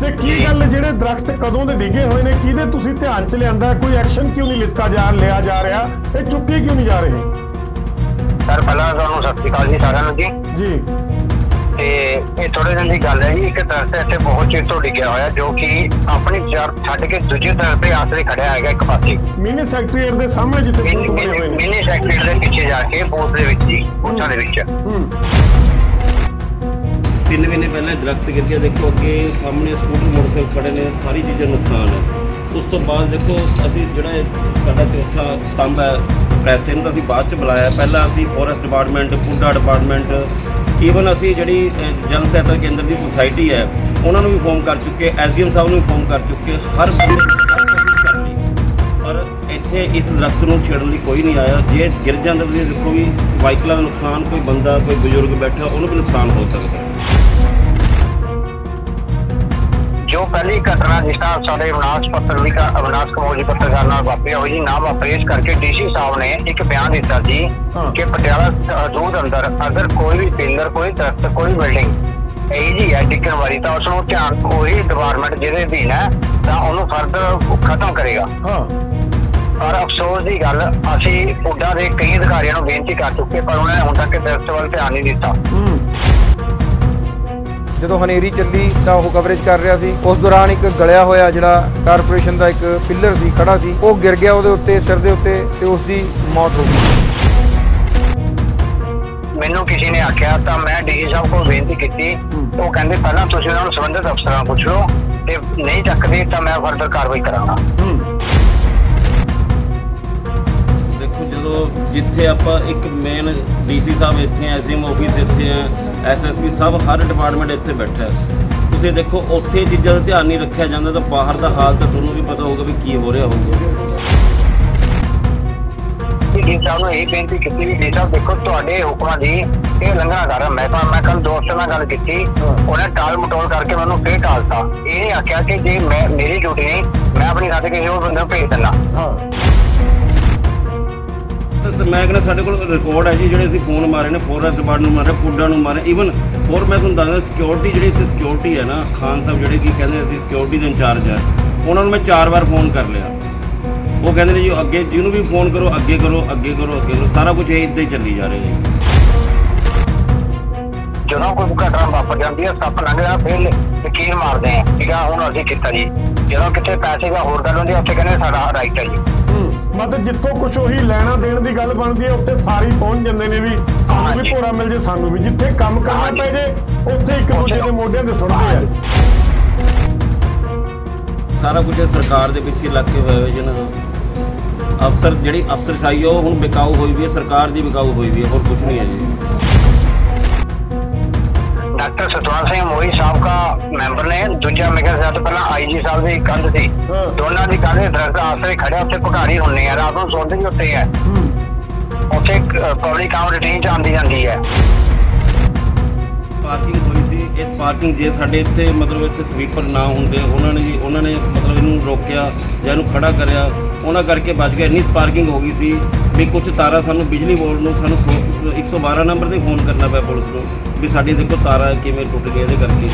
ਤੇ ਕੀ ਗੱਲ ਜਿਹੜੇ ਦਰਖਤ ਕਦੋਂ ਦੇ ਡਿੱਗੇ ਹੋਏ ਨੇ? ਕਿਹਦੇ ਤੁਸੀਂ ਧਿਆਨ ਚ ਲਿਆਂਦਾ? ਕੋਈ ਐਕਸ਼ਨ ਕਿਉਂ ਨਹੀਂ ਲਿੱਤਾ ਜਾ ਲਿਆ ਜਾ ਰਿਹਾ? ਇਹ ਚੁੱਕੇ ਕਿਉਂ ਨਹੀਂ ਜਾ ਰਹੇ? ਸਰ ਪਹਿਲਾਂ ਤੁਹਾਨੂੰ ਸਤਿ ਸ਼੍ਰੀ ਅਕਾਲ ਜੀ ਸਾਰਿਆਂ ਨੂੰ ਜੀ। ਜੀ। ਤੇ ਇਹ ਥੋੜੇ ਦਿਨ ਦੀ ਗੱਲ ਹੈ ਜੀ ਇੱਕ ਦਰਖਤ ਇੱਥੇ ਬਹੁਤ ਚਿਰ ਤੋਂ ਡਿੱਗਿਆ ਹੋਇਆ ਜੋ ਕਿ ਆਪਣੀ ਜੜ ਛੱਡ ਕੇ ਦੂਜੇ ਦਰਖਤ ਤੇ ਆਸਰੇ ਖੜਿਆ ਹੈਗਾ ਇੱਕ ਪਾਸੇ। ਮਿਨੀ ਸੈਕਟਰੀਏਟ ਦੇ ਸਾਹਮਣੇ ਜਿੱਥੇ ਮਿਨੀ ਹੋਏ ਨੇ। ਮਿਨੀ ਸੈਕਟਰੀ ਦੇ ਪਿੱਛੇ ਜਾ ਕੇ ਬੂਥ ਦੇ ਵਿੱਚ ਜੀ ਬੂਥਾਂ ਦੇ ਵਿੱਚ। ਹੂੰ। ਤਿੰਨ ਮਹੀਨੇ ਪਹਿਲਾਂ ਦਰਖਤ ਗਿਰ ਗਿਆ ਦੇਖੋ ਅੱਗੇ ਸਾਹਮਣੇ ਸਕੂਟਰ ਮੋਟਰਸਾਈਕਲ ਖੜੇ ਨੇ ਸਾਰੀ ਚੀਜ਼ਾਂ ਨੁਕਸਾਨ ਹੈ। ਉਸ ਤੋਂ ਬਾਅਦ ਦੇਖੋ ਅਸੀਂ ਜਿਹੜਾ ਇਹ ਸਾਡਾ ਚੌਥਾ ਸਤੰਭ ਹੈ ਪ੍ਰੈਸ ਇਹਨੂੰ ਤਾਂ ਅਸੀਂ ਬਾਅਦ ਚ ਬੁਲਾਇਆ। ਪਹਿਲਾਂ ਅਸੀਂ forest department PUDA department even ਅਸੀਂ ਜਿਹੜੀ ਅਹ, ਜਨ ਸਹਾਇਤਾ ਕੇਂਦਰ ਦੀ ਸੁਸਾਇਟੀ ਹੈ ਉਹਨਾਂ ਨੂੰ ਵੀ ਫੋਨ ਕਰ ਚੁੱਕੇ ਐਸਡੀਐਮ ਸਾਹਿਬ ਨੂੰ ਵੀ ਫੋਨ ਕਰ ਚੁੱਕੇ ਹਰ ਪਰ ਇੱਥੇ ਇਸ ਦਰਖਤ ਨੂੰ ਛੇੜਨ ਲਈ ਕੋਈ ਨਹੀਂ ਆਇਆ। ਜੇ ਗਿਰ ਜਾਂਦਾ ਤੁਸੀਂ ਦੇਖੋ ਵੀ ਵਾਈਕਲਾਂ ਦਾ ਨੁਕਸਾਨ ਕੋਈ ਬੰਦਾ ਕੋਈ ਬਜ਼ੁਰਗ ਬੈਠਾ ਉਹਨੂੰ ਵੀ ਨੁਕਸਾਨ ਹੋ ਸਕਦਾ। ਜੋ ਪਹਿਲੀ ਘਟਨਾ ਜਿਸ ਸਾਡੇ ਅਵਿਨਾਸ਼ ਪੱਤਰ ਵੀ ਕਾ ਅਵਿਨਾਸ਼ ਕਮੋਲ ਜੀ ਪੱਤਰਕਾਰ ਨਾਲ ਵਾਪਰੀ ਹੋਈ ਜੀ ਨਾ ਵਾਪਰੇ ਇਸ ਕਰਕੇ ਡੀਸੀ ਸਾਹਿਬ ਨੇ ਇੱਕ ਬਿਆਨ ਦਿੱਤਾ ਜੀ। ਕਿ ਪਟਿਆਲਾ ਹਦੂਦ ਅੰਦਰ ਅਗਰ ਕੋਈ ਵੀ ਪਿਲਰ ਕੋਈ ਦਰਖਤ ਕੋਈ ਬਿਲਡਿੰਗ ਇਹ ਜੀ ਹੈ ਡਿੱਗਣ ਵਾਲੀ ਤਾਂ ਉਸ ਨੂੰ ਧਿਆਨ ਉਹੀ ਡਿਪਾਰਟਮੈਂਟ ਜਿਹਦੇ ਅਧੀਨ ਹੈ ਤਾਂ ਉਹਨੂੰ ਫਰਦਰ ਖਤਮ ਕਰੇਗਾ। ਹਾਂ। ਪਰ ਅਫਸੋਸ ਦੀ ਗੱਲ ਅਸੀਂ ਪੁੱਡਾ ਦੇ ਕਈ ਅਧਿਕਾਰੀਆਂ ਨੂੰ ਬੇਨਤੀ ਕਰ ਚੁੱਕੇ ਪਰ ਉਹਨਾਂ ਨੇ ਹੁਣ ਤੱਕ ਦਰਖਤ ਵੱਲ ਧਿਆਨ ਨਹੀਂ ਦਿੱਤਾ। ਹੂੰ। ਜਦੋਂ ਹਨੇਰੀ ਚੱਲੀ ਤਾਂ ਉਹ ਕਵਰੇਜ ਕਰ ਰਿਹਾ ਸੀ। ਉਸ ਦੌਰਾਨ ਇੱਕ ਗਲਿਆ ਹੋਇਆ ਜਿਹੜਾ ਕਾਰਪੋਰੇਸ਼ਨ ਦਾ ਇੱਕ ਪਿੱਲਰ ਸੀ ਖੜਾ ਸੀ ਉਹ ਗਿਰ ਗਿਆ ਉਹਦੇ ਉੱਤੇ ਸਿਰ ਦੇ ਉੱਤੇ ਤੇ ਉਸ ਦੀ ਮੌਤ ਹੋ ਗਈ। ਮੈਨੂੰ ਕਿਸੇ ਨੇ ਆਖਿਆ ਤਾਂ ਮੈਂ ਡੀਜੀ ਸਾਹਿਬ ਕੋਲ ਬੇਨਤੀ ਕੀਤੀ। ਉਹ ਕਹਿੰਦੇ ਪਹਿਲਾਂ ਤੁਸੀਂ ਉਹਨਾਂ ਨੂੰ ਸੰਬੰਧਿਤ ਅਫਸਰਾਂ ਪੁੱਛ ਲਓ ਤੇ ਨਹੀਂ ਚੱਕਦੇ ਤਾਂ ਮੈਂ ਫਰਦਰ ਕਾਰਵਾਈ ਕਰਾਂਗਾ। ਜਿੱਥੇ ਆਪਾਂ ਇੱਕ ਮੇਨ ਡੀਸੀ ਸਾਹਿਬ ਇੱਥੇ ਆ ਐਸਡੀਐਮ ਆਫਿਸ ਇੱਥੇ ਆ ਐਸਐਸਪੀ ਸਭ ਹਰ ਡਿਪਾਰਟਮੈਂਟ ਇੱਥੇ ਬੈਠਾ ਤੁਸੀਂ ਦੇਖੋ, ਉੱਥੇ ਚੀਜ਼ਾਂ ਦਾ ਧਿਆਨ ਨਹੀਂ ਰੱਖਿਆ ਜਾਂਦਾ ਤਾਂ ਬਾਹਰ ਦਾ ਹਾਲ ਤਾਂ ਤੁਹਾਨੂੰ ਵੀ ਪਤਾ ਹੋਊਗਾ ਵੀ ਕੀ ਹੋ ਰਿਹਾ ਹੋਊਗਾ। ਡੀਜੀ ਸਾਹਿਬ ਇਹ ਬੇਨਤੀ ਕੀਤੀ ਵੀ ਡੀ ਸਾਹਿਬ ਦੇਖੋ, ਤੁਹਾਡੇ ਹੁਕਮਾਂ ਦੀ ਇਹ ਲੰਘਣਾ ਕਰ ਮੈਂ ਤਾਂ ਮੈਂ ਕੱਲ ਦੋਸਤ ਨਾਲ ਗੱਲ ਕੀਤੀ। ਉਹਨੇ ਟਾਲ ਮਟੋਲ ਕਰਕੇ ਮੈਨੂੰ ਫੇਰ ਟਾਲਤਾ। ਇਹ ਨਹੀਂ ਆਖਿਆ ਕਿ ਜੇ ਮੈਂ ਮੇਰੀ ਡਿਊਟੀ ਨਹੀਂ, ਮੈਂ ਆਪਣੀ ਖਾਤੇ ਕਿਸੇ ਹੋਰ ਬੰਦੇ ਨੂੰ ਭੇਜ ਦਿੰਦਾ। ਹਾਂ ਤਾਂ ਮੈਂ ਕਹਿੰਦਾ ਸਾਡੇ ਕੋਲ ਰਿਕਾਰਡ ਹੈ ਜੀ ਜਿਹੜੇ ਅਸੀਂ ਫੋਨ ਮਾਰੇ ਨੇ ਫੋਰੈਸਟ ਡਿਪਾਰਟਮੈਂਟ ਨੂੰ ਮਾਰੇ ਪੁੱਡਾ ਨੂੰ ਮਾਰੇ ਈਵਨ ਹੋਰ ਮੈਂ ਤੁਹਾਨੂੰ ਦੱਸਦਾ ਸਿਕਿਉਰਿਟੀ ਜਿਹੜੀ ਇੱਥੇ ਸਿਕਿਉਰਿਟੀ ਹੈ ਨਾ ਖਾਨ ਸਾਹਿਬ ਜਿਹੜੇ ਕੀ ਕਹਿੰਦੇ ਅਸੀਂ ਸਿਕਿਉਰਿਟੀ ਦੇ ਇੰਚਾਰਜ ਹੈ ਉਹਨਾਂ ਨੂੰ ਮੈਂ ਚਾਰ ਵਾਰ ਫੋਨ ਕਰ ਲਿਆ। ਉਹ ਕਹਿੰਦੇ ਨੇ ਜੀ ਅੱਗੇ ਜਿਹਨੂੰ ਵੀ ਫੋਨ ਕਰੋ ਅੱਗੇ ਕਰੋ ਅੱਗੇ ਕਰੋ ਅੱਗੇ ਕਰੋ ਸਾਰਾ ਕੁਝ ਇੱਦਾਂ ਹੀ ਚੱਲੀ ਜਾ ਰਿਹਾ ਜੀ। ਜਦੋਂ ਕੋਈ ਘਟਨਾ ਵਾਪਰ ਜਾਂਦੀ ਹੈ ਸੱਪ ਲੰਘਦਾ ਫਿਰ ਯਕੀਨ ਮਾਰਦੇ ਆ ਠੀਕ ਆ ਹੁਣ ਅਸੀਂ ਕੀਤਾ ਜੀ? ਜਦੋਂ ਕਿਤੇ ਪੈਸੇ ਦਾ ਹੋਰ ਗੱਲ ਹੁੰਦੀ ਹੈ ਉੱਥੇ ਕਹਿੰਦੇ ਸਾਡਾ ਰਾਈਟ ਹੈ ਜੀ। ਹੂੰ। ਮਤਲਬ ਜਿੱਥੋਂ ਕੁਝ ਉਹੀ ਲੈਣਾ ਦੇਣ ਦੀ ਗੱਲ ਬਣਦੀ ਹੈ ਉੱਥੇ ਸਾਰੇ ਪਹੁੰਚ ਜਾਂਦੇ ਨੇ ਵੀ। ਸਾਨੂੰ ਵੀ। ਭੋਰਾ ਮਿਲ ਜੇ ਸਾਨੂੰ ਵੀ। ਜਿੱਥੇ ਕੰਮ ਕਰਨਾ। ਪੈ ਜੇ ਉੱਥੇ ਇੱਕ ਦੂਜੇ ਦੇ ਮੋਢਿਆਂ ਤੇ ਸੁੱਟਦੇ ਆ। ਸਾਰਾ ਕੁਝ ਸਰਕਾਰ ਦੇ ਪਿੱਛੇ ਲੱਗ ਕੇ ਹੋਇਆ ਜਿਹਨਾਂ ਦਾ। ਅਫਸਰ ਜਿਹੜੀ ਅਫਸਰਸ਼ਾਹੀ ਉਹ ਹੁਣ ਵਿਕਾਊ ਹੋਈ ਵੀ ਹੈ ਸਰਕਾਰ ਦੀ ਵਿਕਾਊ ਹੋਈ ਵੀ ਹੈ ਹੋਰ ਕੁਝ ਨਹੀਂ ਹੈ ਜੀ। ਡਾਕਟਰ ਸਤਵੰਤ ਸਿੰਘ ਮੋਈ ਸਾਬਕਾ ਮੈਂਬਰ ਨੇ ਦੂਜਾ ਮੇਰੇ ਖਿਆਲ ਤੋਂ ਪਹਿਲਾਂ ਆਈਜੀ ਸਾਹਿਬ ਦੀ ਕੰਧ ਸੀ। ਦੋਨਾਂ ਦੀ ਕੰਧ ਦੇ ਦਰਖਤ ਆਸਰੇ ਖੜਿਆ ਉੱਥੇ ਭਿਖਾਰੀ ਹੁੰਨੇ ਆ ਰਾਤ ਨੂੰ ਸੌਂਦੇ ਵੀ ਉੱਤੇ ਹੈ ਹੂੰ ਉੱਥੇ ਪਬਲਿਕ ਕਾਮ ਰੂਟੀਨ ਚ ਆਉਂਦੀ ਜਾਂਦੀ ਹੈ। ਪਾਰਕਿੰਗ ਸੀ। ਇਸ ਪਾਰਕਿੰਗ ਜੇ ਸਾਡੇ ਇੱਥੇ ਮਤਲਬ ਇੱਥੇ ਸਵੀਪਰ ਨਾ ਹੁੰਦੇ, ਉਹਨਾਂ ਨੇ ਜੀ, ਉਹਨਾਂ ਨੇ ਮਤਲਬ ਇਹਨੂੰ ਰੋਕਿਆ ਜਾਂ ਇਹਨੂੰ ਖੜਾ ਕਰਿਆ, ਉਹਨਾਂ ਕਰਕੇ ਬਚ ਗਿਆ। ਇੰਨੀ ਸਪਾਰਕਿੰਗ ਹੋ ਗਈ ਸੀ ਵੀ ਕੁਝ ਤਾਰਾਂ ਸਾਨੂੰ ਬਿਜਲੀ ਬੋਰਡ ਨੂੰ ਸਾਨੂੰ 112 ਨੰਬਰ ਤੇ ਫੋਨ ਕਰਨਾ ਪਿਆ ਪੁਲਿਸ ਨੂੰ ਵੀ ਸਾਡੀ ਦੇਖੋ ਤਾਰਾਂ ਕਿਵੇਂ ਟੁੱਟ ਗਈ ਇਹਦੇ ਕਰਕੇ।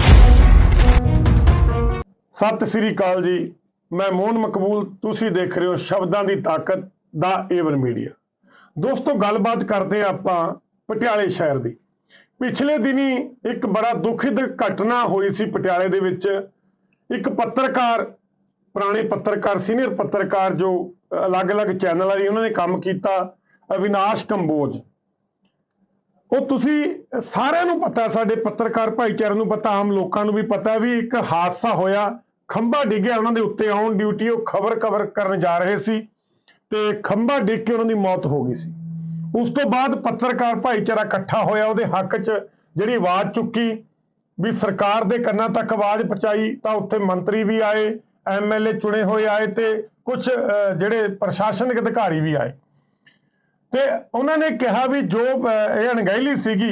ਸਤਿ ਸ੍ਰੀ ਅਕਾਲ ਜੀ। ਮੈਂ ਮੋਹਨ ਮਕਬੂਲ, ਤੁਸੀਂ ਦੇਖ ਰਹੇ ਹੋ ਸ਼ਬਦਾਂ ਦੀ ਤਾਕਤ ਦਾ ਏਵਨ ਮੀਡੀਆ। ਦੋਸਤੋ, ਗੱਲਬਾਤ ਕਰਦੇ ਹਾਂ ਆਪਾਂ ਪਟਿਆਲੇ ਸ਼ਹਿਰ ਦੀ। ਪਿਛਲੇ ਦਿਨੀ ਇੱਕ ਬੜਾ ਦੁਖਦ ਘਟਨਾ ਹੋਈ ਸੀ ਪਟਿਆਲੇ ਦੇ ਵਿੱਚ। ਇੱਕ ਪੱਤਰਕਾਰ, ਪੁਰਾਣੇ ਪੱਤਰਕਾਰ, ਸੀਨੀਅਰ ਪੱਤਰਕਾਰ ਜੋ ਅਲੱਗ-ਅਲੱਗ ਚੈਨਲ ਵਾਲੀ ਉਹਨਾਂ ਨੇ ਕੰਮ ਕੀਤਾ, ਅਵਿਨਾਸ਼ ਕੰਬੋਜ। ਉਹ ਤੁਸੀਂ ਸਾਰਿਆਂ ਨੂੰ ਪਤਾ, ਸਾਡੇ ਪੱਤਰਕਾਰ ਭਾਈਚਾਰੇ ਨੂੰ ਪਤਾ, ਆਮ ਲੋਕਾਂ ਨੂੰ ਵੀ ਪਤਾ ਵੀ ਇੱਕ ਹਾਦਸਾ ਹੋਇਆ, ਖੰਭਾ ਡਿੱਗਿਆ ਉਹਨਾਂ ਦੇ ਉੱਤੇ ਆਉਣ ਡਿਊਟੀ ਉਹ ਖਬਰ ਕਵਰ ਕਰਨ ਜਾ ਰਹੇ ਸੀ ਤੇ ਖੰਭਾ ਡਿੱਗ ਕੇ ਉਹਨਾਂ ਦੀ ਮੌਤ ਹੋ ਗਈ ਸੀ। ਉਸ ਤੋਂ ਬਾਅਦ ਪੱਤਰਕਾਰ ਭਾਈਚਾਰਾ ਇਕੱਠਾ ਹੋਇਆ ਉਹਦੇ ਹੱਕ 'ਚ ਜਿਹੜੀ ਆਵਾਜ਼ ਚੁੱਕੀ ਵੀ ਸਰਕਾਰ ਦੇ ਕੰਨਾਂ ਤੱਕ ਆਵਾਜ਼ ਪਹੁੰਚਾਈ ਤਾਂ ਉੱਥੇ ਮੰਤਰੀ ਵੀ ਆਏ ਐਮਐਲਏ ਚੁਣੇ ਹੋਏ ਆਏ ਤੇ ਕੁਝ ਜਿਹੜੇ ਪ੍ਰਸ਼ਾਸਨਿਕ ਅਧਿਕਾਰੀ ਵੀ ਆਏ। ਤੇ ਉਹਨਾਂ ਨੇ ਕਿਹਾ ਵੀ ਜੋ ਅਹ, ਇਹ ਅਣਗਹਿਲੀ ਸੀਗੀ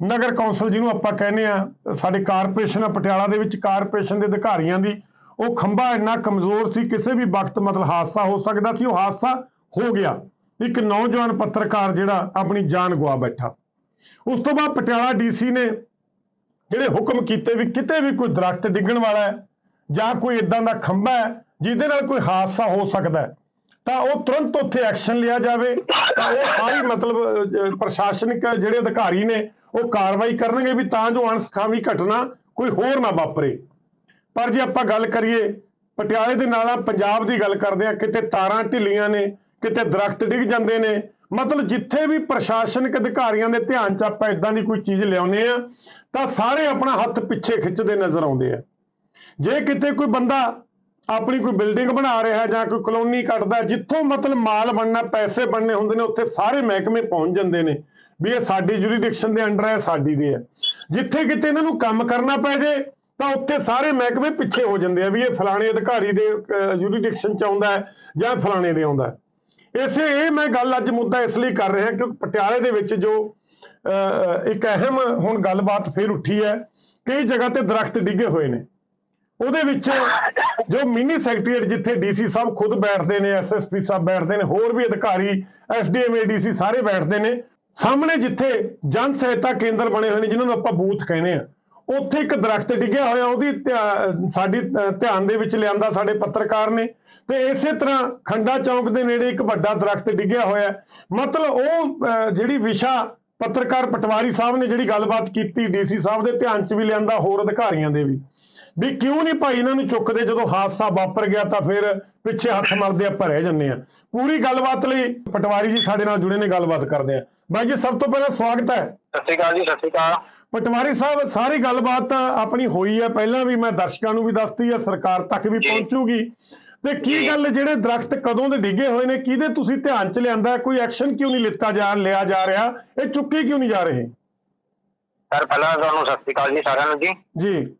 ਨਗਰ ਕੌਂਸਲ ਜਿਹਨੂੰ ਆਪਾਂ ਕਹਿੰਦੇ ਆ ਸਾਡੇ ਕਾਰਪੋਰੇਸ਼ਨ ਆ ਪਟਿਆਲਾ ਦੇ ਵਿੱਚ ਕਾਰਪੋਰੇਸ਼ਨ ਦੇ ਅਧਿਕਾਰੀਆਂ ਦੀ ਉਹ ਖੰਭਾ ਇੰਨਾ ਕਮਜ਼ੋਰ ਸੀ ਕਿਸੇ ਵੀ ਵਕਤ ਮਤਲਬ ਹਾਦਸਾ ਹੋ ਸਕਦਾ ਸੀ ਉਹ ਹਾਦਸਾ ਹੋ ਗਿਆ। ਇੱਕ ਨੌਜਵਾਨ ਪੱਤਰਕਾਰ ਜਿਹੜਾ ਆਪਣੀ ਜਾਨ ਗਵਾ ਬੈਠਾ। ਉਸ ਤੋਂ ਬਾਅਦ ਪਟਿਆਲਾ ਡੀਸੀ ਨੇ ਜਿਹੜੇ ਹੁਕਮ ਕੀਤੇ ਵੀ ਕਿਤੇ ਵੀ ਕੋਈ ਦਰਖਤ ਡਿੱਗਣ ਵਾਲਾ ਹੈ ਜਾਂ ਕੋਈ ਇਦਾਂ ਦਾ ਖੰਭਾ ਹੈ ਜਿਹਦੇ ਨਾਲ ਕੋਈ ਹਾਦਸਾ ਹੋ ਸਕਦਾ ਹੈ, ਤਾਂ ਉਹ ਤੁਰੰਤ ਉੱਥੇ ਐਕਸ਼ਨ ਲਿਆ ਜਾਵੇ। ਤਾਂ ਉਹ ਸਾਰੀ ਮਤਲਬ ਪ੍ਰਸ਼ਾਸਨਿਕ ਜਿਹੜੇ ਅਧਿਕਾਰੀ ਨੇ, ਉਹ ਕਾਰਵਾਈ ਕਰਨਗੇ ਵੀ ਤਾਂ ਜੋ ਅਣਸਖਾਵੀ ਘਟਨਾ ਕੋਈ ਹੋਰ ਨਾ ਵਾਪਰੇ। ਪਰ ਜੇ ਆਪਾਂ ਗੱਲ ਕਰੀਏ, ਪਟਿਆਲੇ ਦੇ ਨਾਲ ਪੰਜਾਬ ਦੀ ਗੱਲ ਕਰਦੇ ਆ, ਕਿਤੇ ਤਾਰਾਂ ਢਿੱਲੀਆਂ ਨੇ ਕਿਤੇ ਦਰਖਤ ਡਿੱਗ ਜਾਂਦੇ ਨੇ। ਮਤਲਬ ਜਿੱਥੇ ਵੀ ਪ੍ਰਸ਼ਾਸਨਿਕ ਅਧਿਕਾਰੀਆਂ ਦੇ ਧਿਆਨ 'ਚ ਆਪਾਂ ਇਦਾਂ ਦੀ ਕੋਈ ਚੀਜ਼ ਲਿਆਉਨੇ ਆ ਤਾਂ ਸਾਰੇ ਆਪਣਾ ਹੱਥ ਪਿੱਛੇ ਖਿੱਚਦੇ ਨਜ਼ਰ ਆਉਂਦੇ ਆ। ਜੇ ਕਿਤੇ ਕੋਈ ਬੰਦਾ ਆਪਣੀ ਕੋਈ ਬਿਲਡਿੰਗ ਬਣਾ ਰਿਹਾ ਜਾਂ ਕੋਈ ਕਲੋਨੀ ਕੱਟਦਾ, ਜਿੱਥੋਂ ਮਤਲਬ ਮਾਲ ਬਣਨਾ, ਪੈਸੇ ਬਣਨੇ ਹੁੰਦੇ ਨੇ, ਉੱਥੇ ਸਾਰੇ ਮਹਿਕਮੇ ਪਹੁੰਚ ਜਾਂਦੇ ਨੇ ਵੀ ਇਹ ਸਾਡੀ ਜੁਰੀਡਿਕਸ਼ਨ ਦੇ ਅੰਡਰ ਹੈ ਸਾਡੀ ਦੇ ਹੈ ਜਿੱਥੇ ਕਿਤੇ ਇਹਨਾਂ ਨੂੰ ਕੰਮ ਕਰਨਾ ਪੈ ਜੇ, ਤਾਂ ਉੱਥੇ ਸਾਰੇ ਮਹਿਕਮੇ ਪਿੱਛੇ ਹੋ ਜਾਂਦੇ ਆ ਵੀ ਇਹ ਫਲਾਣੇ ਅਧਿਕਾਰੀ ਦੇ ਜੁਰੀਡਿਕਸ਼ਨ ਚ ਆਉਂਦਾ ਹੈ ਜਾਂ ਫਲਾਣੇ ਦੇ ਆਉਂਦਾ ਹੈ। ਇਸੇ ਇਹ ਮੈਂ ਗੱਲ ਅੱਜ ਮੁੱਦਾ ਇਸ ਲਈ ਕਰ ਰਿਹਾ ਕਿਉਂਕਿ ਪਟਿਆਲੇ ਦੇ ਵਿੱਚ ਜੋ ਅਹ, ਇੱਕ ਅਹਿਮ ਹੁਣ ਗੱਲਬਾਤ ਫਿਰ ਉੱਠੀ ਹੈ ਕਈ ਜਗ੍ਹਾ ਤੇ ਦਰਖਤ ਡਿੱਗੇ ਹੋਏ ਨੇ। ਉਹਦੇ ਵਿੱਚ ਜੋ ਮਿਨੀ ਸੈਕਟਰੀਏਟ ਜਿੱਥੇ ਡੀਸੀ ਸਾਹਿਬ ਖੁਦ ਬੈਠਦੇ ਨੇ ਐਸਐਸਪੀ ਸਾਹਿਬ ਬੈਠਦੇ ਨੇ ਹੋਰ ਵੀ ਅਧਿਕਾਰੀ ਐਸਡੀਐਮ ਏਡੀਸੀ ਸਾਰੇ ਬੈਠਦੇ ਨੇ। ਸਾਹਮਣੇ ਜਿੱਥੇ ਜਨ ਸਹਾਇਤਾ ਕੇਂਦਰ ਬਣੇ ਹੋਏ ਨੇ ਜਿਨ੍ਹਾਂ ਨੂੰ ਆਪਾਂ ਬੂਥ ਕਹਿੰਦੇ ਆ ਉੱਥੇ ਇੱਕ ਦਰਖਤ ਡਿੱਗਿਆ ਹੋਇਆ ਉਹਦੀ ਧਿਆ- ਸਾਡੀ ਧਿਆਨ ਦੇ ਵਿੱਚ ਲਿਆਂਦਾ ਸਾਡੇ ਪੱਤਰਕਾਰ ਨੇ। ਤੇ ਇਸੇ ਤਰ੍ਹਾਂ ਖੰਡਾ ਚੌਂਕ ਦੇ ਨੇੜੇ ਇੱਕ ਵੱਡਾ ਦਰਖਤ ਡਿੱਗਿਆ ਹੋਇਆ। ਮਤਲਬ ਉਹ ਜਿਹੜੀ ਵਿਸ਼ਾ ਪੱਤਰਕਾਰ ਪਟਵਾਰੀ ਸਾਹਿਬ ਨੇ ਜਿਹੜੀ ਗੱਲਬਾਤ ਕੀਤੀ ਡੀਸੀ ਸਾਹਿਬ ਦੇ ਧਿਆਨ 'ਚ ਵੀ ਲਿਆਂਦਾ ਹੋਰ ਅਧਿਕਾਰੀਆਂ ਦੇ ਵੀ। ਵੀ ਕਿਉਂ ਨਹੀਂ ਭਾਈ ਇਹਨਾਂ ਨੂੰ ਚੁੱਕਦੇ? ਜਦੋਂ ਹਾਦਸਾ ਵਾਪਰ ਗਿਆ ਤਾਂ ਫਿਰ ਪਿੱਛੇ ਹੱਥ ਮਰਦੇ ਆਪਾਂ ਰਹਿ ਜੰਨੇ ਆ ਪੂਰੀ ਗੱਲਬਾਤ ਲਈ ਪਟਵਾਰੀ ਜੀ ਸਾਡੇ ਨਾਲ ਜੁੜੇ ਨੇ ਗੱਲਬਾਤ ਕਰਦੇ ਆ ਬਾਈ ਜੀ ਸਭ ਤੋਂ ਪਹਿਲਾਂ ਸਵਾਗਤ ਹੈ। ਸਤਿ ਸ਼੍ਰੀ ਅਕਾਲ ਜੀ ਸਤਿ ਸ਼੍ਰੀ ਅਕਾਲ। ਪਟਵਾਰੀ ਸਾਹਿਬ ਸਾਰੀ ਗੱਲਬਾਤ ਆਪਣੀ ਹੋਈ ਹੈ। ਪਹਿਲਾਂ ਵੀ ਮੈਂ ਦਰਸ਼ਕਾਂ ਨੂੰ ਵੀ ਦੱਸਤੀ ਹੈ ਸਰਕਾਰ ਤੱਕ ਵੀ। ਪਹੁੰਚੂਗੀ। ਤੇ ਕੀ। ਗੱਲ ਜਿਹੜੇ ਦਰਖਤ ਕਦੋਂ ਦੇ ਡਿੱਗੇ ਹੋਏ ਨੇ? ਕਿਹਦੇ ਤੁਸੀਂ ਧਿਆਨ 'ਚ ਲਿਆਂਦਾ? ਕੋਈ ਐਕਸ਼ਨ ਕਿਉਂ ਨਹੀਂ ਲਿੱਤਾ ਜਾ ਲਿਆ ਜਾ ਰਿਹਾ? ਇਹ ਚੁੱਕੇ ਕਿਉਂ ਨਹੀਂ ਜਾ ਰਹੇ? ਸਰ ਪਹਿਲਾਂ ਤੁਹਾਨੂੰ ਸਤਿ ਸ਼੍ਰੀ ਅਕਾਲ ਜੀ ਸਾਰਿਆਂ ਨੂੰ ਜੀ। ਜੀ।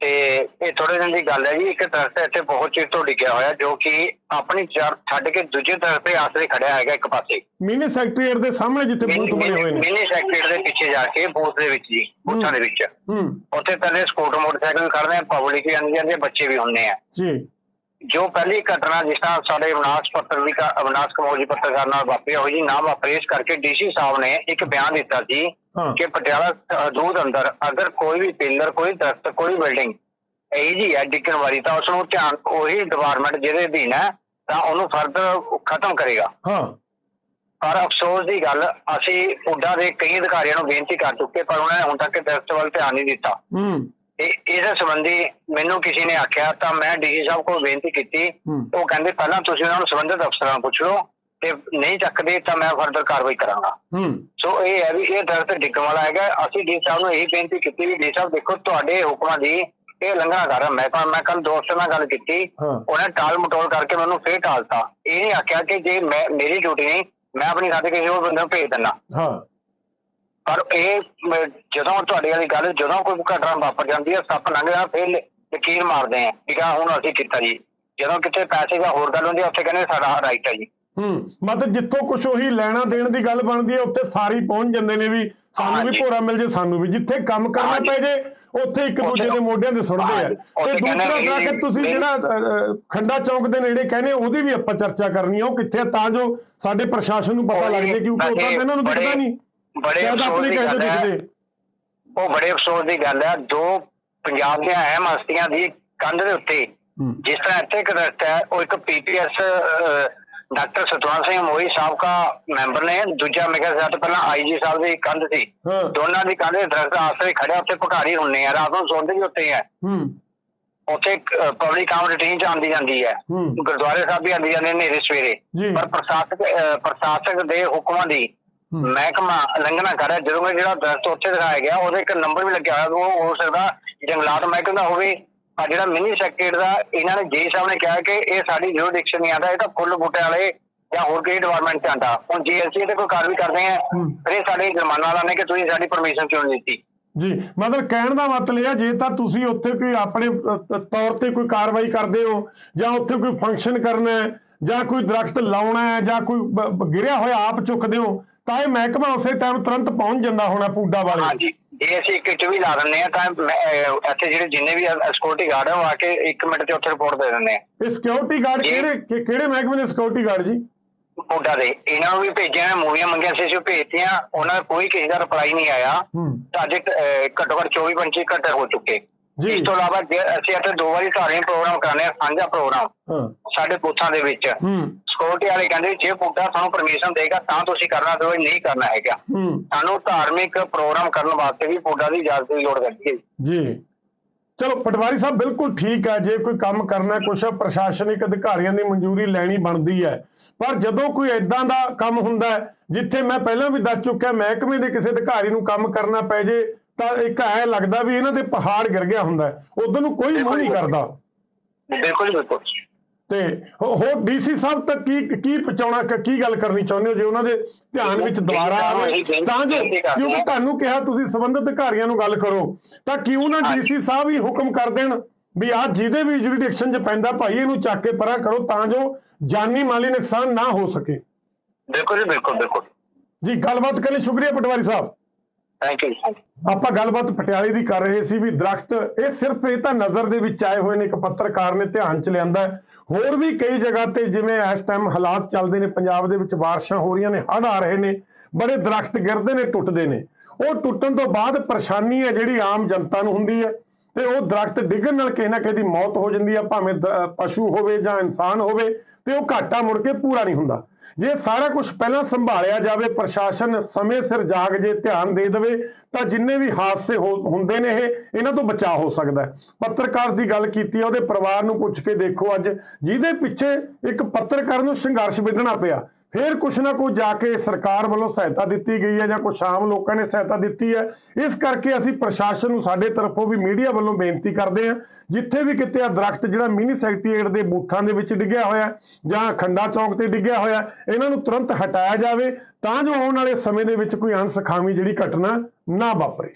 ਤੇ ਇਹ ਥੋੜੇ ਦਿਨ ਦੀ ਗੱਲ ਹੈ ਜੀ। ਇੱਕ ਦਰਖਤ ਇੱਥੇ ਬਹੁਤ ਚਿਰ ਤੋਂ ਡਿੱਗਿਆ ਹੋਇਆ ਜੋ ਕਿ ਆਪਣੀ ਜੜ ਛੱਡ ਕੇ ਦੂਜੇ ਦਰਖਤ ਦੇ ਆਸਰੇ ਖੜਿਆ ਹੈਗਾ ਇੱਕ ਪਾਸੇ। ਮਿਨੀ ਸੈਕਟਰੀਏਟ ਦੇ ਸਾਹਮਣੇ ਜਿੱਥੇ ਬੂਥ ਬਣੇ ਹੋਏ ਨੇ। ਮਿਨੀ ਸੈਕਟਰੀ ਦੇ ਪਿੱਛੇ ਜਾ ਕੇ ਬੂਥ ਦੇ ਵਿੱਚ ਜੀ ਬੂਥਾਂ ਦੇ ਵਿੱਚ। ਹੂੰ। ਉੱਥੇ ਪਹਿਲੇ ਸਕੂਟਰ ਮੋਟਰਸਾਈਕਲ ਖੜਦੇ ਆ ਪਬਲਿਕ ਵੀ ਆਉਂਦੀ ਜਾਂਦੀ ਬੱਚੇ ਵੀ ਹੁੰਦੇ ਆ। ਜੀ। ਜੋ ਪਹਿਲੀ ਘਟਨਾ ਜਿਸ ਤਰ੍ਹਾਂ ਸਾਡੇ ਅਵਿਨਾਸ਼ ਪੱਤਰ ਦੀ ਕਾ- ਅਵਿਨਾਸ਼ ਕਮੋਲ ਜੀ ਪੱਤਰਕਾਰ ਨਾਲ ਵਾਪਰੀ ਹੋਈ ਜੀ ਨਾ ਵਾਪਰੇ ਇਸ ਕਰਕੇ ਡੀਸੀ ਸਾਹਿਬ ਨੇ ਇੱਕ ਬਿਆਨ ਦਿੱਤਾ ਸੀ ਕਿ ਪਟਿਆਲਾ ਹਦੂਦ ਅੰਦਰ ਅਗਰ ਕੋਈ ਵੀ ਪਿਲਰ ਕੋਈ ਦਰਖਤ ਕੋਈ ਬਿਲਡਿੰਗ ਇਹ ਜੀ ਹੈ ਡਿੱਗਣ ਵਾਲੀ ਤਾਂ ਉਸ ਨੂੰ ਧਿਆਨ ਉਹੀ ਡਿਪਾਰਟਮੈਂਟ ਜਿਹਦੇ ਅਧੀਨ ਹੈ ਤਾਂ ਉਹਨੂੰ ਫਰਦਰ ਖਤਮ ਕਰੇਗਾ। ਹਾਂ। ਪਰ ਅਫਸੋਸ ਦੀ ਗੱਲ ਅਸੀਂ ਉੱਡਾ ਦੇ ਕਈ ਅਧਿਕਾਰੀਆਂ ਨੂੰ ਬੇਨਤੀ ਕਰ ਚੁੱਕੇ ਪਰ ਉਹਨਾਂ ਨੇ ਹੁਣ ਤੱਕ ਦਰਖਤ ਵੱਲ ਧਿਆਨ ਨਹੀਂ ਦਿੱਤਾ। ਹੂੰ। ਇਹ ਇਹਦੇ ਸੰਬੰਧੀ ਮੈਨੂੰ ਕਿਸੇ ਨੇ ਆਖਿਆ ਤਾਂ ਮੈਂ ਡੀਸੀ ਸਾਹਿਬ ਕੋਲ ਬੇਨਤੀ ਕੀਤੀ। ਉਹ ਕਹਿੰਦੇ ਪਹਿਲਾਂ ਤੁਸੀਂ ਉਹਨਾਂ ਨੂੰ ਸੰਬੰਧਿਤ ਅਫਸਰਾਂ ਨੂੰ ਪੁੱਛ ਲਓ ਤੇ ਨਹੀਂ ਚੱਕਦੇ ਤਾਂ ਮੈਂ ਫਰਦਰ ਕਾਰਵਾਈ ਕਰਾਂਗਾ। ਸੋ ਇਹ ਹੈ ਵੀ ਇਹ ਦਰਖਤ ਡਿੱਗਣ ਵਾਲਾ ਹੈਗਾ। ਅਸੀਂ ਡੀ ਸਾਹਿਬ ਨੂੰ ਇਹੀ ਬੇਨਤੀ ਕੀਤੀ ਵੀ ਡੀ ਸਾਹਿਬ ਦੇਖੋ ਤੁਹਾਡੇ ਹੁਕਮਾਂ ਦੀ ਇਹ ਲੰਘਣਾ ਕਰ ਰਿਹਾ। ਮੈਂ ਤਾਂ ਮੈਂ ਕੱਲ ਦੋਸਤ ਨਾਲ ਗੱਲ ਕੀਤੀ। ਉਹਨੇ ਟਾਲ ਮਟੋਲ ਕਰਕੇ ਮੈਨੂੰ ਫੇਰ ਟਾਲਤਾ। ਇਹ ਨਹੀਂ ਆਖਿਆ ਕਿ ਜੇ ਮੈਂ ਮੇਰੀ ਡਿਊਟੀ ਨਹੀਂ ਮੈਂ ਆਪਣੀ ਖਾਤੇ ਕਿਸੇ ਹੋਰ ਬੰਦੇ ਨੂੰ ਭੇਜ ਦਿੰਦਾ। ਹਾਂ। ਪਰ ਇਹ ਜਦੋਂ ਤੁਹਾਡੀ ਵਾਲੀ ਗੱਲ ਜਦੋਂ ਕੋਈ ਘਟਨਾ ਵਾਪਰ ਜਾਂਦੀ ਹੈ ਸੱਪ ਲੰਘ ਜਾਂਦਾ ਫਿਰ ਲਕੀਰ ਮਾਰਦੇ ਆ ਠੀਕ ਆ ਹੁਣ ਅਸੀਂ ਕੀਤਾ ਜੀ ਜਦੋਂ ਕਿਤੇ ਪੈਸੇ ਦਾ ਹੋਰ ਗੱਲ ਹੁੰਦੀ ਹੈ ਉੱਥੇ ਕਹਿੰਦੇ ਸਾਡਾ ਰਾਈਟ ਹੈ ਜੀ ਹੂੰ ਮਤਲਬ ਜਿੱਥੋਂ ਕੁਝ ਉਹੀ ਲੈਣਾ ਦੇਣ ਦੀ ਗੱਲ ਬਣਦੀ ਹੈ ਉੱਥੇ ਸਾਰੀ ਪਹੁੰਚ ਜਾਂਦੇ ਨੇ ਵੀ ਸਾਨੂੰ ਵੀ। ਭੋਰਾ ਮਿਲ ਜੇ ਸਾਨੂੰ ਵੀ ਜਿੱਥੇ ਕੰਮ ਕਰਨਾ। ਪੈ ਜੇ ਉੱਥੇ ਇੱਕ ਦੂਜੇ ਦੇ ਮੋਢਿਆਂ ਤੇ ਸੁੱਟਦੇ ਆ। ਤੇ ਦੂਸਰਾ ਕਹਿੰਦੇ ਕਿ ਤੁਸੀਂ ਜਿਹੜਾ ਖੰਡਾ ਚੌਂਕ ਦੇ ਨੇੜੇ ਕਹਿੰਦੇ ਉਹਦੀ ਵੀ ਆਪਾਂ ਚਰਚਾ ਕਰਨੀ ਆ ਉਹ ਕਿੱਥੇ ਤਾਂ ਜੋ ਸਾਡੇ ਪ੍ਰਸ਼ਾਸਨ ਨੂੰ ਪਤਾ ਲੱਗ ਜੇ ਕਿਉਂਕਿ ਉਦਾਂ ਤਾਂ ਇਹਨਾਂ ਨੂੰ ਦਿਖਦਾ ਨਹੀਂ ਬੜੇ ਅਫਸੋਸ ਦੀ ਗੱਲ ਹੈ। ਉਹ ਬੜੇ ਅਫਸੋਸ ਦੀ ਗੱਲ ਹੈ। ਦੋ ਪੰਜਾਬ ਦੀਆਂ ਅਹਿਮ ਹਸਤੀਆਂ ਦੀ ਕੰਧ ਦੇ ਉੱਤੇ ਜਿਸ ਤਰ੍ਹਾਂ ਇੱਥੇ ਇੱਕ ਦਰਖਤ ਹੈ ਉਹ ਇੱਕ ਪੀਪੀਐਸ ਡਾਕਟਰ ਸਤਵੰਤ ਸਿੰਘ ਮੋਈ ਸਾਬਕਾ ਮੈਂਬਰ ਨੇ। ਦੂਜਾ ਖਿਆਲ ਤੋਂ ਪਹਿਲਾਂ ਆਈਜੀ ਸਾਹਿਬ ਦੀ ਕੰਧ ਸੀ। ਦੋਨਾਂ ਦੀ ਕੰਧ ਦੇ ਦਰਖਤ ਆਸਰੇ ਖੜਿਆ ਉੱਥੇ ਭਿਖਾਰੀ ਹੁੰਨੇ ਆ। ਰਾਤ ਨੂੰ ਸੌਂਦੇ ਵੀ ਉੱਤੇ ਹੂੰ ਉੱਥੇ ਪਬਲਿਕ ਕਾਮ ਰੂਟੀਨ ਚ ਆਉਂਦੀ ਜਾਂਦੀ ਹੈ। ਗੁਰਦੁਆਰੇ ਸਾਹਿਬ ਵੀ ਆਉਂਦੀ ਜਾਂਦੇ ਨੇ ਸਵੇਰੇ। ਪਰ ਪ੍ਰਸ਼ਾਸਕ ਪ੍ਰਸ਼ਾਸਕ ਦੇ ਹੁਕਮਾਂ ਦੀ। ਮਹਿਕਮਾ ਉਲੰਘਣਾ ਕਰ ਰਿਹਾ ਜਦੋਂ ਕਿ ਜਿਹੜਾ ਦਰਖਤ ਉੱਥੇ ਦਿਖਾਇਆ ਗਿਆ ਉਹਦੇ ਇੱਕ ਨੰਬਰ ਵੀ ਲੱਗਿਆ ਹੋਇਆ ਉਹ ਹੋ ਸਕਦਾ ਜੰਗਲਾਤ ਮਹਿਕਮੇ ਦਾ ਹੋਵੇ। ਆ ਜਿਹੜਾ ਮਿਨੀ ਸੈਕਟਰੀ ਦਾ ਇਹਨਾਂ ਨੇ ਜੀ ਸਾਹਿਬ ਨੇ ਕਿਹਾ ਕਿ ਇਹ ਸਾਡੀ ਜੁਰਿਡਿਕਸ਼ਨ ਨਹੀਂ ਆਉਂਦਾ ਇਹ ਤਾਂ ਫੁੱਲ ਬੂਟੇ ਵਾਲੇ ਜਾਂ ਹੋਰ ਕਿਹੜੀ ਡਿਪਾਰਟਮੈਂਟ ਚ ਆਉਂਦਾ। ਹੁਣ ਜੀਐਲਸੀ ਤੇ ਕੋਈ ਕਾਰਵਾਈ ਕਰਦੇ ਆ। ਫਿਰ ਇਹ ਸਾਡੇ ਜੁਰਮਾਨਾ ਲਾਣੇ ਕਿ ਤੁਸੀਂ ਸਾਡੀ ਪਰਮਿਸ਼ਨ ਕਿਉਂ ਨਹੀਂ ਦਿੱਤੀ? ਜੀ ਮਤਲਬ ਕਹਿਣ ਦਾ ਮਤਲਬ ਇਹ ਆ ਜੇ ਤਾਂ ਤੁਸੀਂ ਉੱਥੇ ਕੋਈ ਆਪਣੇ ਤੌਰ ਤੇ ਕੋਈ ਕਾਰਵਾਈ ਕਰਦੇ ਹੋ ਜਾਂ ਉੱਥੇ ਕੋਈ ਫੰਕਸ਼ਨ ਕਰਨਾ ਹੈ ਜਾਂ ਕੋਈ ਦਰਖਤ ਲਾਉਣਾ ਹੈ ਜਾਂ ਕੋਈ ਗਿਰਿਆ ਹੋਇਆ ਆਪ ਚੁੱਕਦੇ ਹੋ ਤਾਂ ਇਹ ਮਹਿਕਮਾ ਉਸੇ ਟਾਈਮ ਤੁਰੰਤ ਪਹੁੰਚ ਜਾਂਦਾ ਹੋਣਾ ਪੂਡਾ ਵਾਲੇ। ਹਾਂਜੀ ਜੇ ਅਸੀਂ ਇੱਕ ਕਿਟ ਵੀ ਲਾ ਦਿੰਦੇ ਆ ਤਾਂ ਇੱਥੇ ਜਿਹੜੇ ਜਿੰਨੇ ਵੀ ਸਿਕਿਉਰਿਟੀ ਗਾਰਡ ਆ ਉਹ ਆ ਕੇ 1 ਮਿੰਟ 'ਚ ਉੱਥੇ ਰਿਪੋਰਟ ਦੇ ਦਿੰਦੇ ਆ। ਇਹ ਸਿਕਿਉਰਿਟੀ ਗਾਰਡ। ਕਿਹੜੇ ਕਿਹੜੇ ਮਹਿਕਮੇ ਦੇ ਸਿਕਿਉਰਿਟੀ ਗਾਰਡ ਜੀ? ਬੋਡਾ ਦੇ। ਇਹਨਾਂ ਨੂੰ ਵੀ ਭੇਜਿਆ ਮੂਵੀਆਂ ਮੰਗੀਆਂ ਸੀ ਅਸੀਂ ਭੇਜਤੀਆਂ। ਉਹਨਾਂ ਦਾ ਕੋਈ ਕਿਸੇ ਦਾ ਰਿਪਲਾਈ ਨਹੀਂ ਆਇਆ। ਤਾਂ ਅੱਜ ਘੱਟੋ ਘੱਟ 24 25 ਘੰਟੇ ਹੋ ਚੁੱਕੇ। ਜੀ। ਇਸ ਤੋਂ ਇਲਾਵਾ ਅਸੀਂ ਇੱਥੇ ਦੋ ਵਾਰੀ ਧਾਰਮਿਕ ਪ੍ਰੋਗਰਾਮ ਕਰਾਉਂਦੇ ਹਾਂ ਸਾਂਝਾ ਪ੍ਰੋਗਰਾਮ ਸਾਡੇ ਬੂਥਾਂ ਦੇ ਵਿੱਚ। ਸਿਕਿਉਰਿਟੀ ਵਾਲੇ ਕਹਿੰਦੇ ਜੇ ਬੂਟਾ ਸਾਨੂੰ ਪਰਮਿਸ਼ਨ ਦੇਗਾ ਤਾਂ ਤੁਸੀਂ ਕਰਨਾ ਤੇ ਨਹੀਂ ਕਰਨਾ ਹੈਗਾ। ਸਾਨੂੰ ਧਾਰਮਿਕ ਪ੍ਰੋਗਰਾਮ ਕਰਨ ਵਾਸਤੇ ਵੀ ਬੂਟਾ ਦੀ ਇਜਾਜ਼ਤ ਦੀ ਲੋੜ ਹੈ ਜੀ। ਚਲੋ ਪਟਵਾਰੀ ਸਾਹਿਬ ਬਿਲਕੁਲ ਠੀਕ ਹੈ। ਜੇ ਕੋਈ ਕੰਮ ਕਰਨਾ ਕੁਛ ਪ੍ਰਸ਼ਾਸਨਿਕ ਅਧਿਕਾਰੀਆਂ ਦੀ ਮਨਜ਼ੂਰੀ ਲੈਣੀ ਬਣਦੀ ਹੈ। ਪਰ ਜਦੋਂ ਕੋਈ ਐਦਾਂ ਦਾ ਕੰਮ ਹੁੰਦਾ ਜਿੱਥੇ ਮੈਂ ਪਹਿਲਾਂ ਵੀ ਦੱਸ ਚੁੱਕਿਆ ਮਹਿਕਮੇ ਦੇ ਕਿਸੇ ਅਧਿਕਾਰੀ ਨੂੰ ਕੰਮ ਕਰਨਾ ਪੈ ਜੇ ਤਾਂ ਇੱਕ ਐ ਲੱਗਦਾ ਵੀ ਇਹਨਾਂ ਦੇ ਪਹਾੜ ਗਿਰ ਗਿਆ ਹੁੰਦਾ ਉਦੋਂ ਨੂੰ ਕੋਈ ਮੂੰਹ ਨਹੀਂ ਕਰਦਾ। ਬਿਲਕੁਲ ਬਿਲਕੁਲ ਤੇ ਹੋਰ ਡੀਸੀ ਸਾਹਿਬ ਤੱਕ ਕੀ ਕੀ ਪਹੁੰਚਾਉਣਾ ਕ- ਗੱਲ ਕਰਨੀ ਚਾਹੁੰਦੇ ਹੋ ਜੇ ਉਹਨਾਂ ਦੇ ਧਿਆਨ ਵਿੱਚ ਦੁਬਾਰਾ ਆਵੇ? ਤਾਂ ਜੋ ਕਿਉਂਕਿ ਤੁਹਾਨੂੰ ਕਿਹਾ ਤੁਸੀਂ ਸੰਬੰਧਿਤ ਅਧਿਕਾਰੀਆਂ ਨੂੰ ਗੱਲ ਕਰੋ ਤਾਂ ਕਿਉਂ ਨਾ ਡੀਸੀ ਸਾਹਿਬ ਹੀ ਹੁਕਮ ਕਰ ਦੇਣ ਵੀ ਆ ਜਿਹਦੇ ਵੀ ਜੁਰੀਡਿਕਸ਼ਨ 'ਚ ਪੈਂਦਾ ਭਾਈ ਇਹਨੂੰ ਚੱਕ ਕੇ ਪਰਾਂ ਕਰੋ ਤਾਂ ਜੋ ਜਾਨੀ ਮਾਲੀ ਨੁਕਸਾਨ ਨਾ ਹੋ ਸਕੇ। ਬਿਲਕੁਲ ਜੀ ਬਿਲਕੁਲ ਬਿਲਕੁਲ। ਜੀ ਗੱਲਬਾਤ ਕਰਨ ਲਈ ਸ਼ੁਕਰੀਆ ਪਟਵਾਰੀ ਸਾਹਿਬ। ਥੈਂਕ ਯੂ ਆਪਾਂ ਗੱਲਬਾਤ ਪਟਿਆਲੇ ਦੀ ਕਰ ਰਹੇ ਸੀ ਵੀ ਦਰਖਤ ਇਹ ਸਿਰਫ ਇਹ ਤਾਂ ਨਜ਼ਰ ਦੇ ਵਿੱਚ ਆਏ ਹੋਏ ਨੇ ਇੱਕ ਪੱਤਰਕਾਰ ਨੇ ਧਿਆਨ ਚ ਲਿਆਂਦਾ ਹੈ। ਹੋਰ ਵੀ ਕਈ ਜਗ੍ਹਾ ਤੇ ਜਿਵੇਂ ਇਸ ਟਾਈਮ ਹਾਲਾਤ ਚੱਲਦੇ ਨੇ, ਪੰਜਾਬ ਦੇ ਵਿੱਚ ਬਾਰਿਸ਼ਾਂ ਹੋ ਰਹੀਆਂ ਨੇ, ਹੜ੍ਹ ਆ ਰਹੇ ਨੇ, ਬੜੇ ਦਰਖਤ ਗਿਰਦੇ ਨੇ, ਟੁੱਟਦੇ ਨੇ। ਉਹ ਟੁੱਟਣ ਤੋਂ ਬਾਅਦ ਪਰੇਸ਼ਾਨੀ ਹੈ ਜਿਹੜੀ ਆਮ ਜਨਤਾ ਨੂੰ ਹੁੰਦੀ ਹੈ ਤੇ ਉਹ ਦਰਖਤ ਡਿੱਗਣ ਨਾਲ ਕਿਸੇ ਨਾ ਕਿਸੇ ਦੀ ਮੌਤ ਹੋ ਜਾਂਦੀ ਹੈ, ਭਾਵੇਂ ਦ- ਪਸ਼ੂ ਹੋਵੇ ਜਾਂ ਇਨਸਾਨ ਹੋਵੇ ਤੇ ਉਹ ਘਾਟਾ ਮੁੜ ਕੇ ਪੂਰਾ ਨਹੀਂ ਹੁੰਦਾ। ਜੇ ਸਾਰਾ ਕੁਝ ਪਹਿਲਾਂ ਸੰਭਾਲਿਆ ਜਾਵੇ, ਪ੍ਰਸ਼ਾਸਨ ਸਮੇਂ ਸਿਰ ਜਾਗ ਜੇ, ਧਿਆਨ ਦੇ ਦੇਵੇ, ਤਾਂ ਜਿੰਨੇ ਵੀ ਹਾਦਸੇ ਹੋ- ਹੁੰਦੇ ਨੇ ਇਹ, ਇਹਨਾਂ ਤੋਂ ਬਚਾਅ ਹੋ ਸਕਦਾ ਹੈ। ਪੱਤਰਕਾਰ ਦੀ ਗੱਲ ਕੀਤੀ ਹੈ ਉਹਦੇ ਪਰਿਵਾਰ ਨੂੰ ਪੁੱਛ ਕੇ ਦੇਖੋ ਅੱਜ, ਜਿਹਦੇ ਪਿੱਛੇ ਇੱਕ ਪੱਤਰਕਾਰ ਨੂੰ ਸੰਘਰਸ਼ ਵਿੱਢਣਾ ਪਿਆ। ਫਿਰ ਕੁਛ ਨਾ ਕੁਛ ਜਾ ਕੇ ਸਰਕਾਰ ਵੱਲੋਂ ਸਹਾਇਤਾ ਦਿੱਤੀ ਗਈ ਹੈ ਜਾਂ ਕੁਛ ਆਮ ਲੋਕਾਂ ਨੇ ਸਹਾਇਤਾ ਦਿੱਤੀ ਹੈ। ਇਸ ਕਰਕੇ ਅਸੀਂ ਪ੍ਰਸ਼ਾਸਨ ਨੂੰ ਸਾਡੇ ਤਰਫੋਂ ਵੀ ਮੀਡੀਆ ਵੱਲੋਂ ਬੇਨਤੀ ਕਰਦੇ ਹਾਂ, ਜਿੱਥੇ ਵੀ ਕਿਤੇ ਆ ਦਰਖਤ ਜਿਹੜਾ ਮਿਨੀ ਸੈਕਟਰੀਏਟ ਦੇ ਬੂਥਾਂ ਦੇ ਵਿੱਚ ਡਿੱਗਿਆ ਹੋਇਆ, ਜਾਂ ਖੰਡਾ ਚੌਕ ਤੇ ਡਿੱਗਿਆ ਹੋਇਆ, ਇਹਨਾਂ ਨੂੰ ਤੁਰੰਤ ਹਟਾਇਆ ਜਾਵੇ ਤਾਂ ਜੋ ਆਉਣ ਵਾਲੇ ਸਮੇਂ ਦੇ ਵਿੱਚ ਕੋਈ ਅਣਸਖਾਵੀ ਜਿਹੜੀ ਘਟਨਾ ਨਾ ਵਾਪਰੇ।